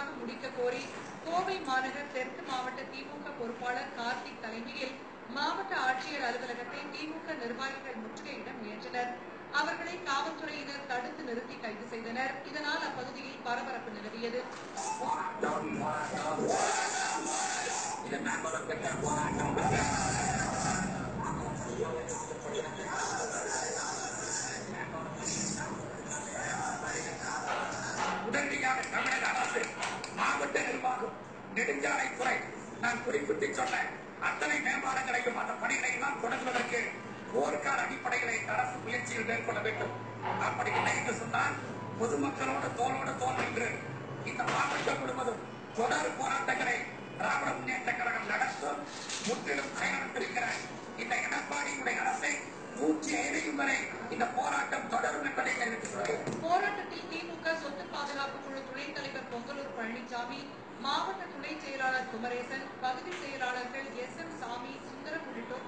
விரைவாக முடிக்க கோரி கோவை மாநகர் தெற்கு மாவட்ட திமுக பொறுப்பாளர் கார்த்திக் தலைமையில் மாவட்ட ஆட்சியர் அலுவலகத்தை திமுக நிர்வாகிகள் முற்றுகையிட முயன்றனர். அவர்களை காவல்துறையினர் தடுத்து நிறுத்தி கைது செய்தனர். இதனால் அப்பகுதியில் பரபரப்பு நிலவியது. உடனடியாக நெடுஞ்சாலை துறை நான் குறிப்பிட்டு சொன்ன அத்தனை மேம்பாடுகளையும் அந்த பணிகளையும் எல்லாம் தொடங்குவதற்கு போர்க்கால அடிப்படைகளை அரசு முயற்சியில் மேற்கொள்ள வேண்டும். அப்படி இல்லை என்று சொன்னால் பொதுமக்களோடு தோளோடு தோல் என்று இந்த மாவட்டம் முழுவதும் தொடர் போராட்டங்களை திராவிட முன்னேற்ற கழகம் நடத்தும் முற்றிலும் செயல்பட்டிருக்கிற இந்த எடப்பாடியுடைய அரசை நூற்றி ஐதையும் வரை இந்த போராட்டம் தொடரும் என்பதை தெரிவித்துக் போராட்டத்தில் திமுக சொத்து பாதுகாப்பு குழு துணைத் தலைவர் பொங்கலூர் பழனிசாமி மாவட்ட துணை செயலாளர் குமரேசன் பகுதி செயலாளர்கள் எஸ் எம் சாமி சுந்தரம் உள்ளிட்டோர்